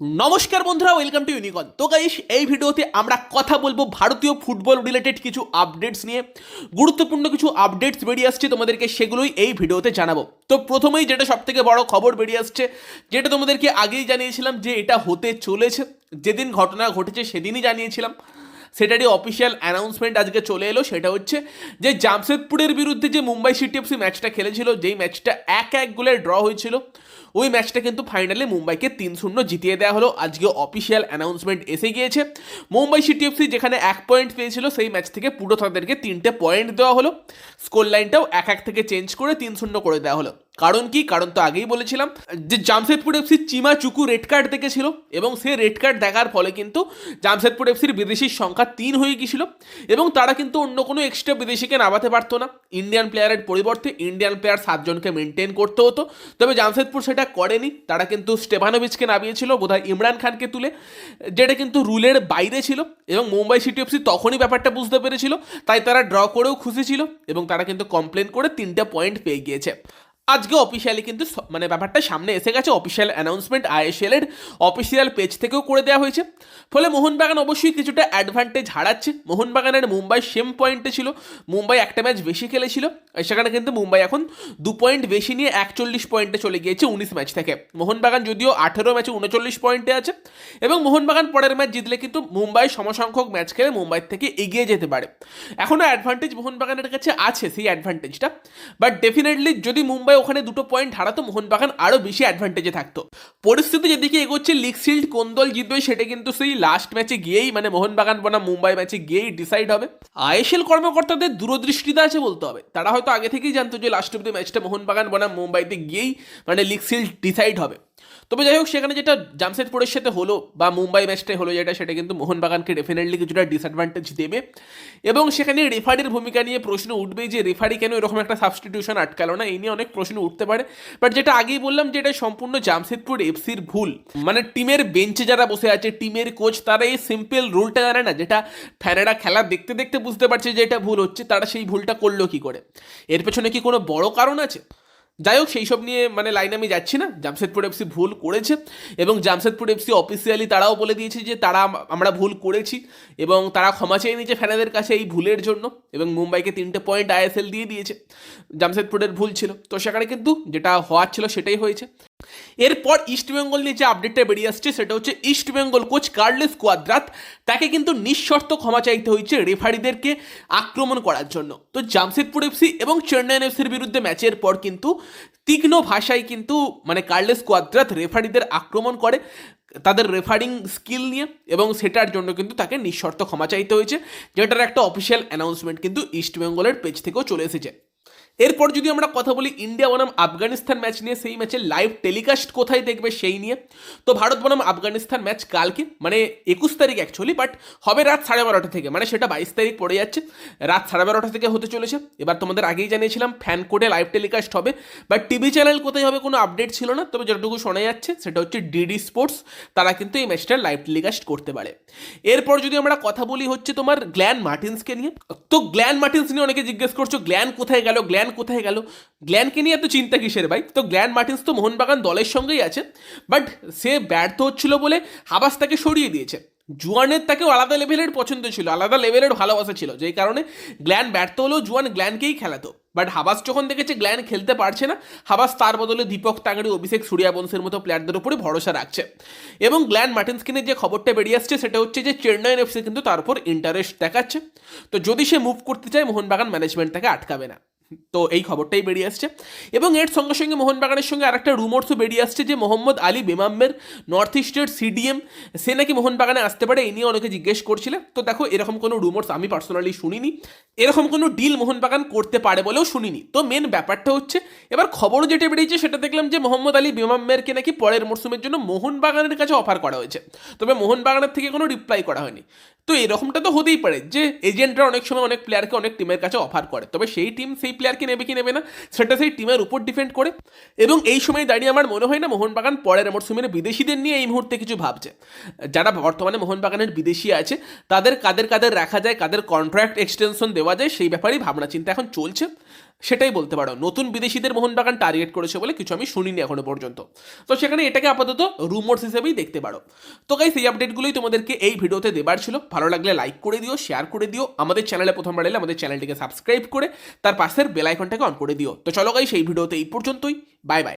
নমস্কার বন্ধুরা welcome to ইউনিকন তো গাইস এই ভিডিওতে আমরা কথা বলব ভারতীয় ফুটবল রিলেটেড কিছু আপডেটস নিয়ে। গুরুত্বপূর্ণ কিছু আপডেটস বেরিয়ে আসছে তোমাদেরকে, সেগুলোই এই ভিডিওতে জানাব। তো প্রথমেই যেটা সব থেকে বড় খবর বেরিয়ে আসছে, যেটা তোমাদেরকে আগেই জানিয়েছিলাম যে এটা হতে চলেছে। যেদিন ঘটনা ঘটেছে সেদিনই জানিয়েছিলাম। সেটারই অফিসিয়াল অ্যানাউন্সমেন্ট আজকে চলে এলো, সেটা হচ্ছে যে জামশেদপুরের বিরুদ্ধে যে মুম্বাই সিটি এফসি ম্যাচটা খেলেছিল, যেই ম্যাচটা এক এক গোলে ড্র হয়েছিল ওই ম্যাচটা কিন্তু ফাইনালে মুম্বাইকে তিন শূন্য জিতিয়ে দেওয়া হলো। আজকে অফিসিয়াল অ্যানাউন্সমেন্ট এসে গিয়েছে। মুম্বাই সিটি এফসি যেখানে এক পয়েন্ট পেয়েছিল, সেই ম্যাচ থেকে পুরো তাদেরকে তিনটে পয়েন্ট দেওয়া হলো। স্কোর লাইনটাও এক এক থেকে চেঞ্জ করে তিন শূন্য করে দেওয়া হলো। কারণ কি? কারণ তো আগেই বলেছিলাম যে Jamshedpur FC Chima Chukwu red card দেখেছিল এবং সে রেড কার্ড দেখার ফলে কিন্তু জামশেদপুর এফসির বিদেশির সংখ্যা তিন হয়ে গিয়েছিল এবং তারা কিন্তু অন্য কোনো এক্সট্রা বিদেশিকে নামাতে পারতো না। ইন্ডিয়ান প্লেয়ারের পরিবর্তে ইন্ডিয়ান প্লেয়ার সাতজনকে মেনটেন করতে হতো। তবে জামশেদপুর সেটা করেনি। তারা কিন্তু স্টেভানোভিচকে নামিয়েছিল, বোধহয় ইমরান খানকে তুলে, যেটা কিন্তু রুলের বাইরে ছিল এবং মুম্বাই সিটি এফসি তখনই ব্যাপারটা বুঝতে পেরেছিল, তাই তারা ড্র করেও খুশি ছিল এবং তারা কিন্তু কমপ্লেন করে তিনটে পয়েন্ট পেয়ে গিয়েছে। আজকে অফিসিয়ালি কিন্তু মানে ব্যাপারটা সামনে এসে গেছে। অফিসিয়াল অ্যানাউন্সমেন্ট আইএসএল এর অফিসিয়াল পেজ থেকেও করে দেওয়া হয়েছে। ফলে মোহনবাগান অবশ্যই কিছুটা অ্যাডভান্টেজ হারাচ্ছে। মোহনবাগানের মুম্বাই সেম পয়েন্টে ছিল। মুম্বাই একটা ম্যাচ বেশি খেলেছিল। সেখানে কিন্তু মুম্বাই এখন দু পয়েন্ট বেশি নিয়ে একচল্লিশ পয়েন্টে চলে গিয়েছে উনিশ ম্যাচ থেকে। মোহনবাগান যদিও আঠেরো ম্যাচে উনচল্লিশ পয়েন্টে আছে। এবং মোহনবাগান পরের ম্যাচ জিতলে কিন্তু মুম্বাই সমসংখ্যক ম্যাচ খেলে মুম্বাই থেকে এগিয়ে যেতে পারে। এখনও অ্যাডভান্টেজ মোহনবাগানের কাছে আছে সেই অ্যাডভান্টেজটা বাট ডেফিনেটলি যদি মুম্বাই ওখানে দুটো পয়েন্ট হারাতো, মোহনবাগান আরও বেশি অ্যাডভান্টেজে থাকতো। পরিস্থিতি যেদিকে এগোচ্ছে লিগ শিল্ড কোন দল জিতবে সেটা কিন্তু সেই লাস্ট ম্যাচে গিয়েই মানে মোহনবাগান বনাম মুম্বাই ম্যাচে গিয়েই ডিসাইড হবে। আইএসএল কর্মকর্তাদের দূরদৃষ্টিতে আছে বলতে হবে। তারা হয়তো আগে থেকেই জানতো যে লাস্ট অব্দি ম্যাচটা মোহনবাগান বনাম মুম্বাইতে গিয়েই মানে লিগ শিল্ড ডিসাইড হবে। তবে যাই হোক, সেখানে যেটা জামশেদপুরের সাথে হলো বা মুম্বাই ম্যাচটাই হলো যেটা, সেটা কিন্তু মোহনবাগানকে ডেফিনেটলি কিছুটা ডিসঅ্যাডভান্টেজ দেবে। এবং সেখানে রেফারির ভূমিকা নিয়ে প্রশ্ন উঠবেই যে রেফারি কেন এরকম একটা সাবস্টিটিউশন আটকালো না, এই নিয়ে অনেক প্রশ্ন উঠতে পারে। বাট যেটা আগেই বললাম যে এটা সম্পূর্ণ জামশেদপুর এফসির ভুল। মানে টিমের বেঞ্চে যারা বসে আছে, টিমের কোচ তারা এই সিম্পল রুলটা জানে না, যেটা ফ্যানেরা খেলা দেখতে দেখতে বুঝতে পারছে যে এটা ভুল হচ্ছে, তারা সেই ভুলটা করল কি করে। এর পেছনে কি কোনো বড় কারণ আছে? যাই হোক সেই সব নিয়ে মানে লাইনে আমি যাচ্ছি না। জামশেদপুর এফসি ভুল করেছে এবং জামশেদপুর এফসি অফিসিয়ালি তারাও বলে দিয়েছে যে তারা আমরা ভুল করেছি এবং তারা ক্ষমা চেয়ে নিয়েছে ফ্যানেদের কাছে এই ভুলের জন্য এবং মুম্বাইকে তিনটে পয়েন্ট আইএসএল দিয়ে দিয়েছে। জামশেদপুরের ভুল ছিল। তো সেখানে কিন্তু যেটা হওয়ার ছিল সেটাই হয়েছে। এরপর ইস্টবেঙ্গল নিয়ে যে আপডেটটা বেরিয়ে আসছে, সেটা হচ্ছে ইস্টবেঙ্গল কোচ কার্লেস কোয়াদ্রাত তাকে কিন্তু নিঃশর্ত ক্ষমা চাইতে হয়েছে রেফারিদেরকে আক্রমণ করার জন্য। তো জামশেদপুর এফসি এবং চেন্নাইন এফসির বিরুদ্ধে ম্যাচের পর কিন্তু তীক্ষ্ণ ভাষায় কিন্তু মানে কার্লেস কোয়াদ্রাত রেফারিদের আক্রমণ করে তাদের রেফারিং স্কিল নিয়ে এবং সেটার জন্য কিন্তু তাকে নিঃশর্ত ক্ষমা চাইতে হয়েছে, যেটার একটা অফিসিয়াল অ্যানাউন্সমেন্ট কিন্তু ইস্টবেঙ্গলের পেজ থেকেও চলে এসেছে। এরপর যদি আমরা কথা বলি ইন্ডিয়া বনাম আফগানিস্তান ম্যাচ নিয়ে, সেই ম্যাচের লাইভ টেলিকাস্ট কোথায় দেখবে সেই নিয়ে? তো ভারত বনাম আফগানিস্তান ম্যাচ কালকে মানে একুশ তারিখ অ্যাকচুয়ালি বাট হবে রাত সাড়ে বারোটা থেকে মানে সেটা বাইশ তারিখ পড়ে যাচ্ছে। রাত সাড়ে বারোটা থেকে হতে চলেছে। এবার তোমাদের আগেই জানিয়েছিলাম ফ্যান কোডে লাইভ টেলিকাস্ট হবে। বাট টিভি চ্যানেল কোথায় হবে কোনো আপডেট ছিল না, তবে যতটুকু শোনা যাচ্ছে, সেটা হচ্ছে ডিডি স্পোর্টস তারা কিন্তু এই ম্যাচটা লাইভ টেলিকাস্ট করতে পারে। এরপর যদি আমরা কথা বলি হচ্ছে তোমার গ্ল্যান মার্টিন্সকে নিয়ে, তো গ্ল্যান মার্টিন্স নিয়ে অনেকে জিজ্ঞেস করছ গ্ল্যান কোথায় গেল? গ্ল্যান কোথায় গেল? গ্ল্যানকে নিয়ে এত চিন্তা কিসের ভাই? তো গ্ল্যান মার্টিন্স তো মোহনবাগান দলের সঙ্গেই আছে বাট সে ব্যর্থ হচ্ছিল বলে হাবাস তাকে সরিয়ে দিয়েছে। জুয়ানের তাকেও আলাদা লেভেলের পছন্দ ছিল, আলাদা লেভেলের ভালোবাসা ছিল, যেই কারণে গ্ল্যান ব্যর্থ হলেও জুয়ান গ্ল্যানকেই খেলাতো। বাট হাবাস যখন দেখেছে গ্ল্যান খেলতে পারছে না, হাবাস তার বদলে দীপক তাঙ্গড়ি অভিষেক সূর্যাবংশের মতো প্লেয়ারদের উপরে ভরসা রাখছে। এবং গ্ল্যান মার্টিন্সকে নিয়ে যে খবরটা বেরিয়ে আসছে, সেটা হচ্ছে যে চেন্নাইন এফসি কিন্তু তার উপর ইন্টারেস্ট দেখাচ্ছে। তো যদি সে মুভ করতে চায়, মোহনবাগান ম্যানেজমেন্ট তাকে আটকাবে না। তো এই খবরটাই বেরিয়ে আসছে। এবং এর সঙ্গে সঙ্গে মোহনবাগানের সঙ্গে আরেকটা রুমোর্সও বেরিয়ে আসছে যে মোহাম্মদ আলী বেমাম্মের নর্থ ইস্টের সিডিএম সে নাকি মোহনবাগানে আসতে পারে, এই নিয়ে অনেকে জিজ্ঞেস করছিল। তো দেখো, এরকম কোনো রুমোর্স আমি পার্সোনালি শুনিনি। এরকম কোনো ডিল মোহনবাগান করতে পারে বলেও শুনিনি। তো মেন ব্যাপারটা হচ্ছে, এবার খবর যেটা বেরিয়েছে, সেটা দেখলাম যে মোহাম্মদ আলী বেমাম্মেরকে নাকি পরের মরশুমের জন্য মোহনবাগানের কাছে অফার করা হয়েছে। তবে মোহনবাগানের থেকে কোনো রিপ্লাই করা হয়নি। তো এরকমটা তো হতেই পারে যে এজেন্টরা অনেক সময় অনেক প্লেয়ারকে অনেক টিমের কাছে অফার করে। তবে সেই টিম সেই প্লেয়ারকে নেবে কি নেবে না, সেটা সেই টিমের উপর ডিপেন্ড করে। এবং এই সময় দাঁড়িয়ে আমার মনে হয় না মোহনবাগান পরের মরশুমের বিদেশিদের নিয়ে এই মুহূর্তে কিছু ভাবছে। যারা বর্তমানে মোহনবাগানের বিদেশি আছে, তাদের কাদের কাদের রাখা যায়, কাদের কন্ট্রাক্ট এক্সটেনশন দেওয়া যায়, সেই ব্যাপারেই ভাবনা চিন্তা এখন চলছে। সেটাই বলতে পারো। নতুন বিদেশিদের মোহনবাগান টার্গেট করেছে বলে কিছু আমি শুনিনি এখনও পর্যন্ত। তো সেখানে এটাকে আপাতত রুমোর্স হিসেবেই দেখতে পারো। তো গাইস এই আপডেটগুলোই তোমাদেরকে এই ভিডিওতে দেবার ছিল। ভালো লাগলে লাইক করে দিও শেয়ার করে দিও। আমাদের চ্যানেলে প্রথমবার এলে আমাদের চ্যানেলটিকে সাবস্ক্রাইব করে, তার পাশের বেল আইকনটাকে অন করে দিও। তো চলো গাইস এই ভিডিওতে এই পর্যন্তই। Bye bye